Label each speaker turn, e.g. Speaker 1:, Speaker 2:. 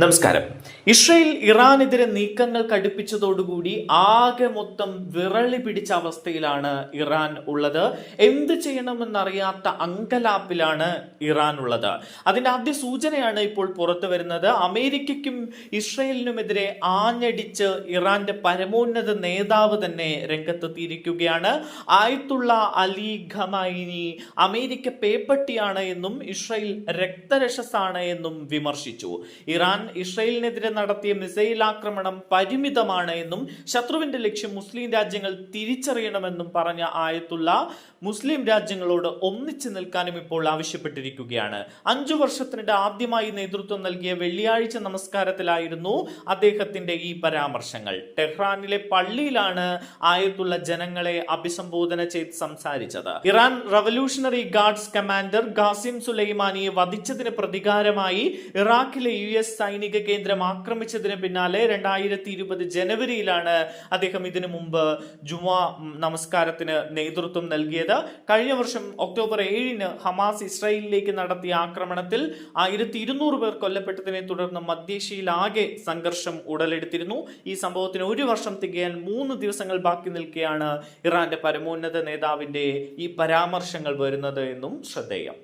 Speaker 1: നമസ്കാരം. ഇസ്രയേൽ ഇറാനെതിരെ നീക്കങ്ങൾ കടുപ്പിച്ചതോടുകൂടി ആകെ മൊത്തം വിറളി പിടിച്ച അവസ്ഥയിലാണ് ഇറാൻ ഉള്ളത്. എന്ത് ചെയ്യണമെന്നറിയാത്ത അങ്കലാപ്പിലാണ് ഇറാൻ ഉള്ളത്. അതിന്റെ ആദ്യ സൂചനയാണ് ഇപ്പോൾ പുറത്തു വരുന്നത്. അമേരിക്കയ്ക്കും ഇസ്രയേലിനുമെതിരെ ആഞ്ഞടിച്ച് ഇറാന്റെ പരമോന്നത നേതാവ് തന്നെ രംഗത്തെത്തിയിരിക്കുകയാണ്. ആയത്തുള്ള അലി ഖമൈനി അമേരിക്ക പേപ്പട്ടിയാണ് എന്നും ഇസ്രയേൽ രക്തരക്ഷസാണ് എന്നും വിമർശിച്ചു. ഇറാൻ ഇസ്രയേലിനെതിരെ നടത്തിയ മിസൈൽ ആക്രമണം പരിമിതമാണ് എന്നും ശത്രുവിന്റെ ലക്ഷ്യം മുസ്ലിം രാജ്യങ്ങൾ തിരിച്ചറിയണമെന്നും പറഞ്ഞ ആയത്തുള്ള മുസ്ലിം രാജ്യങ്ങളോട് ഒന്നിച്ചു നിൽക്കാനും ഇപ്പോൾ ആവശ്യപ്പെട്ടിരിക്കുകയാണ്. അഞ്ചു വർഷത്തിനിടെ ആദ്യമായി നേതൃത്വം നൽകിയ വെള്ളിയാഴ്ച നമസ്കാരത്തിലായിരുന്നു അദ്ദേഹത്തിന്റെ ഈ പരാമർശങ്ങൾ. ടെഹ്റാനിലെ പള്ളിയിലാണ് ആയത്തുള്ള ജനങ്ങളെ അഭിസംബോധന ചെയ്ത് സംസാരിച്ചത്. Iran revolutionary guards commander Qasem സുലൈമാനിയെ വധിച്ചതിന് പ്രതികാരമായി ഇറാഖിലെ യു എസ് സൈനിക കേന്ദ്രം ആക്രമിച്ചതിന് പിന്നാലെ രണ്ടായിരത്തി ഇരുപത് ജനുവരിയിലാണ് അദ്ദേഹം ഇതിനു മുമ്പ് ജുമാ നമസ്കാരത്തിന് നേതൃത്വം നൽകിയത്. കഴിഞ്ഞ വർഷം ഒക്ടോബർ ഏഴിന് ഹമാസ് ഇസ്രായേലിലേക്ക് നടത്തിയ ആക്രമണത്തിൽ ആയിരത്തി ഇരുന്നൂറ് പേർ കൊല്ലപ്പെട്ടതിനെ തുടർന്ന് മധ്യേഷ്യയിലാകെ സംഘർഷം ഉടലെടുത്തിരുന്നു. ഈ സംഭവത്തിന് ഒരു വർഷം തികയാൻ മൂന്ന് ദിവസങ്ങൾ ബാക്കി നിൽക്കെയാണ് ഇറാന്റെ പരമോന്നത നേതാവിന്റെ ഈ പരാമർശങ്ങൾ വരുന്നത് എന്നും ശ്രദ്ധേയം.